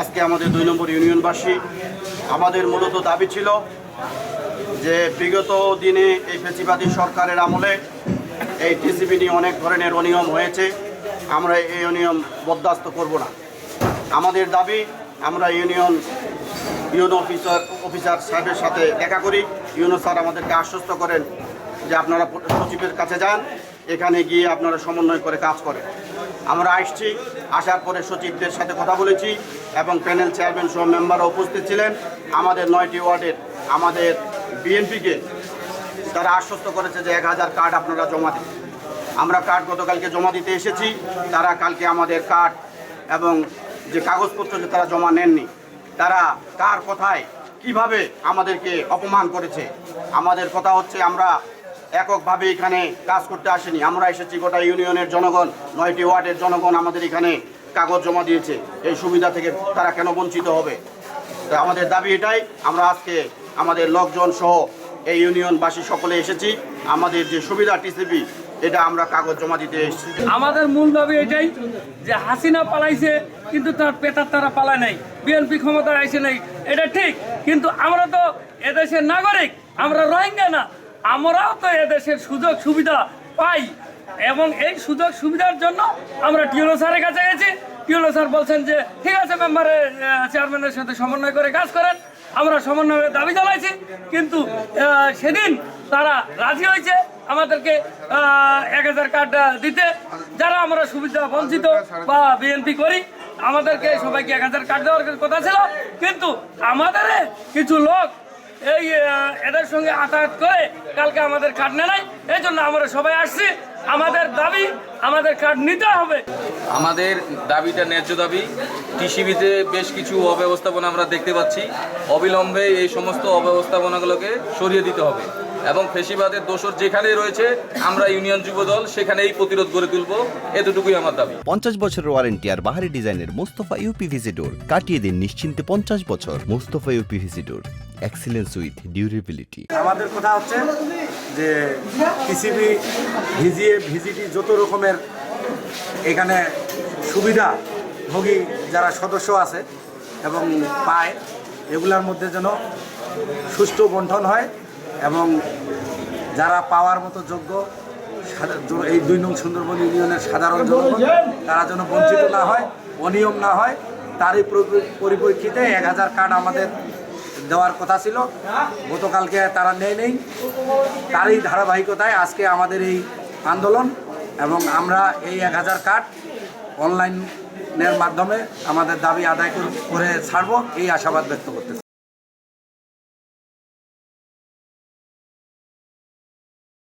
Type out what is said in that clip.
আজকে আমাদের দুই নম্বর ইউনিয়নবাসী আমাদের মূলত দাবি ছিল যে বিগত দিনে এই ফেসিবাদী সরকারের আমলে এই টিসিবি নিয়ে অনেক ধরনের অনিয়ম হয়েছে। আমরা এই অনিয়ম বরদাস্ত করব না। আমাদের দাবি, আমরা ইউনিয়ন, ইউনো অফিসার অফিসার সাহেবের সাথে দেখা করি। ইউনো স্যার আমাদেরকে আশ্বস্ত করেন যে আপনারা সচিবের কাছে যান। এখানে গিয়ে আপনারা সমন্বয় করে কাজ করেন। আমরা আসছি, আসার পরে সচিবদের সাথে কথা বলেছি এবং প্যানেল চেয়ারম্যান সহ মেম্বাররা উপস্থিত ছিলেন। আমাদের নয়টি ওয়ার্ডের, আমাদের বিএনপিকে তারা আশ্বস্ত করেছে যে এক হাজার কার্ড আপনারা জমা দিন। আমরা কার্ড গতকালকে জমা দিতে এসেছি, তারা কালকে আমাদের কার্ড এবং যে কাগজপত্র যে তারা জমা নেননি, তারা কার কথায় কীভাবে আমাদেরকে অপমান করেছে? আমাদের কথা হচ্ছে আমরা এককভাবে এখানে কাজ করতে আসেনি। আমরা এসেছি গোটা ইউনিয়নের জনগণ, নয়টি ওয়ার্ডের জনগণ আমাদের এখানে কাগজ জমা দিয়েছে। এই সুবিধা থেকে তারা কেন বঞ্চিত হবে? আমাদের দাবি এটাই, আমরা আজকে আমাদের লোকজন সহ এই ইউনিয়নবাসী সকলে এসেছি। আমাদের যে সুবিধা টিসিবি এটা আমরা কাগজ জমা দিতে এসেছি। আমাদের মূল দাবি এটাই যে হাসিনা পালাইছে, কিন্তু তার পেতার তারা পালায় নাই। বিএনপি ক্ষমতায় আইসে নাই। এটা ঠিক, কিন্তু আমরা তো এদেশের নাগরিক, আমরা রোহিঙ্গা না। আমরাও তো এদেশের সুযোগ সুবিধা পাই। এবং এই সুযোগ সুবিধার জন্য আমরা টিউনো স্যারের কাছে গেছি। টিউনো স্যার বলছেন যে, ঠিক আছে মেম্বারের চেয়ারম্যানের সাথে সমন্বয় করে কাজ করেন। আমরা সমন্বয়ের দাবি জানাইছি। কিন্তু সেদিন তারা রাজি হয়েছে আমাদেরকে এক হাজার কার্ড দিতে। যারা আমরা সুবিধা বঞ্চিত বা বিএনপি করি, আমাদেরকে সবাইকে এক হাজার কার্ড দেওয়ার কথা ছিল। কিন্তু আমাদের কিছু লোক এই এদের সঙ্গে আতায়াত করে কালকে আমাদের কার্ড নেয় এই জন্য আমরা সবাই আসছি। আমাদের দাবি আমাদের কার্ড নিতে হবে। আমাদের দাবিটা ন্যায্য দাবি। টিসিবিতে বেশ কিছু অব্যবস্থাপনা আমরা দেখতে পাচ্ছি। অবিলম্বে এই সমস্ত অব্যবস্থাপনাগুলোকে সরিয়ে দিতে হবে। এবং ফেসিবাদের দোষর যেখানেই রয়েছে আমরা ইউনিয়ন যুবদল সেখানেই প্রতিরোধ গড়ে তুলব। এতটুকুই আমার দাবি। পঞ্চাশ বছরের ওয়ারেন্টি আর বাহারি ডিজাইনের মোস্তফা ইউপিভিসি ডোর কাটিয়ে দিন নিশ্চিন্তে পঞ্চাশ বছর Mostafa UPVC door excellence with durability আমাদের কথা হচ্ছে যে পিসিবি ভিজিএ ভিজিটি যত রকমের এখানে সুবিধা ভোগী যারা সদস্য আছে এবং পায়, এগুলার মধ্যে যেন সুষ্ঠু বন্টন হয় এবং যারা পাওয়ার মতো যোগ্য এই দুই নং সুন্দরবন ইউনিয়নের সাধারণ জনগণ, তারা যেন বঞ্চিত না হয়, অনিয়ম না হয়, তারই পরি- পরিপ্রেক্ষিতে এক হাজার কার্ড আমাদের দেওয়ার কথা ছিল। গতকালকে তারা নেই নেই। তারই ধারাবাহিকতায় আজকে আমাদের এই আন্দোলন এবং আমরা এই এক হাজার কার্ড অনলাইনের মাধ্যমে আমাদের দাবি আদায় করে- ছাড়ব, এই আশাবাদ ব্যক্ত করতেছি।